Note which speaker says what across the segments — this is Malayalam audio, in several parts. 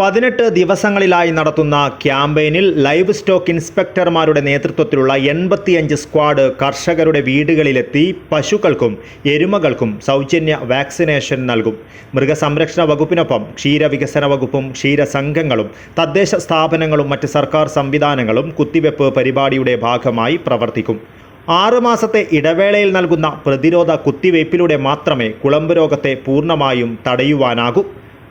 Speaker 1: പതിനെട്ട് ദിവസങ്ങളിലായി നടത്തുന്ന ക്യാമ്പയിനിൽ ലൈവ് സ്റ്റോക്ക് ഇൻസ്പെക്ടർമാരുടെ നേതൃത്വത്തിലുള്ള എൺപത്തിയഞ്ച് സ്ക്വാഡ് കർഷകരുടെ വീടുകളിലെത്തി പശുക്കൾക്കും എരുമകൾക്കും സൗജന്യ വാക്സിനേഷൻ നൽകും. മൃഗസംരക്ഷണ വകുപ്പിനൊപ്പം ക്ഷീരവികസന വകുപ്പും ക്ഷീരസംഘങ്ങളും തദ്ദേശ സ്ഥാപനങ്ങളും മറ്റ് സർക്കാർ സംവിധാനങ്ങളും കുത്തിവെപ്പ് പരിപാടിയുടെ ഭാഗമായി പ്രവർത്തിക്കും. ആറുമാസത്തെ ഇടവേളയിൽ നൽകുന്ന പ്രതിരോധ കുത്തിവയ്പ്പിലൂടെ മാത്രമേ കുളമ്പ് രോഗത്തെ പൂർണമായും തടയുവാനാകൂ.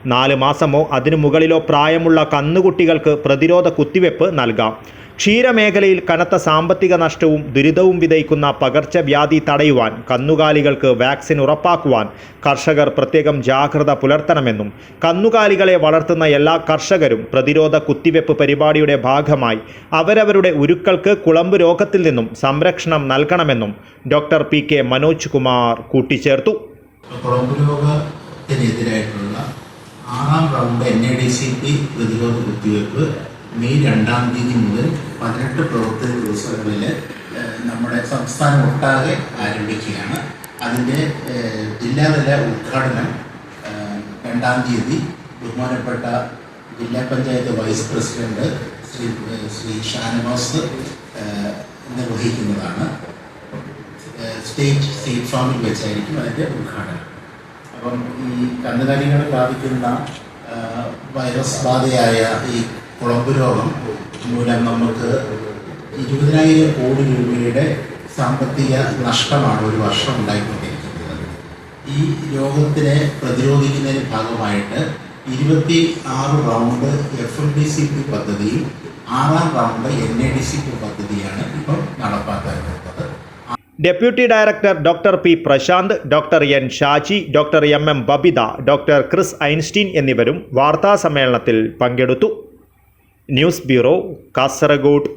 Speaker 1: നാല് മാസമോ അതിനു മുകളിലോ പ്രായമുള്ള കന്നുകുട്ടികൾക്ക് പ്രതിരോധ കുത്തിവെപ്പ് നൽകാം. ക്ഷീരമേഖലയിൽ കനത്ത സാമ്പത്തിക നഷ്ടവും ദുരിതവും വിതയ്ക്കുന്ന പകർച്ചവ്യാധി തടയുവാൻ കന്നുകാലികൾക്ക് വാക്സിൻ ഉറപ്പാക്കുവാൻ കർഷകർ പ്രത്യേകം ജാഗ്രത പുലർത്തണമെന്നും കന്നുകാലികളെ വളർത്തുന്ന എല്ലാ കർഷകരും പ്രതിരോധ കുത്തിവെപ്പ് പരിപാടിയുടെ ഭാഗമായി അവരവരുടെ ഉരുക്കൾക്ക് കുളമ്പ് രോഗത്തിൽ നിന്നും സംരക്ഷണം നൽകണമെന്നും doctor P K Manoj Kumar കൂട്ടിച്ചേർത്തു.
Speaker 2: കുളമ്പ് രോഗത്തിനെതിരായിട്ടുള്ള ആറാം round N A D C P പ്രതിരോധ കുത്തിവയ്പ്പ്. മെയ് രണ്ടാം തീയതി മുതൽ പതിനെട്ട് പ്രവർത്തന ദിവസങ്ങളിൽ നമ്മുടെ സംസ്ഥാനം ഒട്ടാകെ ആരംഭിക്കുകയാണ്. അതിന്റെ ജില്ലാതല ഉദ്ഘാടനം രണ്ടാം തീയതി ബഹുമാനപ്പെട്ട ജില്ലാ പഞ്ചായത്ത് വൈസ് പ്രസിഡന്റ് ശ്രീ ശ്രീ ഷാനവാസ് നിർവഹിക്കുന്നതാണ്. സ്റ്റേറ്റ് സ്റ്റേറ്റ് ഫാമിൽ വെച്ചായിരിക്കും അതിന്റെ ഉദ്ഘാടനം. അപ്പം ഈ കന്നുകാലികളെ ബാധിക്കുന്ന വൈറസ് ബാധയായ ഈ കുളമ്പ് രോഗം മൂലം നമുക്ക് ഇരുപതിനായിരം കോടി രൂപയുടെ സാമ്പത്തിക നഷ്ടമാണ് ഒരു വർഷം ഉണ്ടായിക്കൊണ്ടിരിക്കുന്നത്. ഈ രോഗത്തിനെ പ്രതിരോധിക്കുന്നതിന് ഭാഗമായിട്ട് ഇരുപത്തി ആറ് round F M D C P പദ്ധതിയും ആറാം round N A D C P പദ്ധതിയാണ് ഇപ്പം
Speaker 1: deputy director doctor P Prashanth doctor N Shaji doctor M M Babitha doctor Chris Einstein എന്നിവരും വാർത്താ സമ്മേളനത്തിൽ പങ്കെടുത്തു. News bureau Kasaragod.